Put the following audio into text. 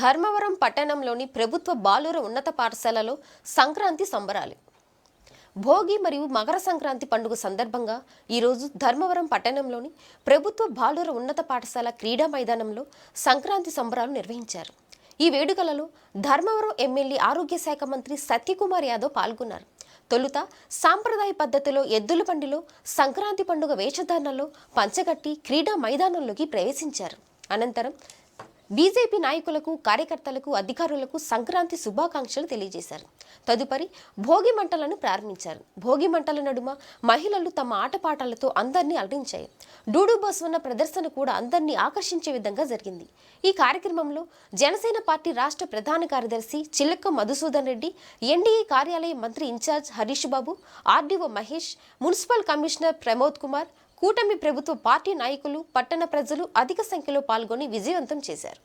ధర్మవరం పట్టణంలోని ప్రభుత్వ బాలుర ఉన్నత పాఠశాలలో సంక్రాంతి సంబరాలు. భోగి మరియు మకర సంక్రాంతి పండుగ సందర్భంగా ఈరోజు ధర్మవరం పట్టణంలోని ప్రభుత్వ బాలుర ఉన్నత పాఠశాల క్రీడా మైదానంలో సంక్రాంతి సంబరాలు నిర్వహించారు. ఈ వేడుకలలో ధర్మవరం ఎమ్మెల్యే ఆరోగ్య శాఖ మంత్రి సత్యకుమార్ యాదవ్ పాల్గొన్నారు. తొలుత సాంప్రదాయ పద్ధతిలో ఎద్దుల బండిలో సంక్రాంతి పండుగ వేషధారణలో పంచగట్టి క్రీడా మైదానంలోకి ప్రవేశించారు. అనంతరం బీజేపీ నాయకులకు కార్యకర్తలకు అధికారులకు సంక్రాంతి శుభాకాంక్షలు తెలియజేశారు. తదుపరి భోగి మంటలను ప్రారంభించారు. భోగి మంటల నడుమ మహిళలు తమ ఆటపాటలతో అందరినీ అలరించాయి. డూడు బస్వన్న ప్రదర్శన కూడా అందరినీ ఆకర్షించే విధంగా జరిగింది. ఈ కార్యక్రమంలో జనసేన పార్టీ రాష్ట్ర ప్రధాన కార్యదర్శి చిల్లక్క మధుసూదన్ రెడ్డి ఎన్డీఏ కార్యాలయ మంత్రి incharge Harish Babu RDO Mahesh municipal commissioner Pramod Kumar కూటమి ప్రభుత్వ పార్టీ నాయకులు పట్టణ ప్రజలు అధిక సంఖ్యలో పాల్గొని విజయవంతం చేశారు.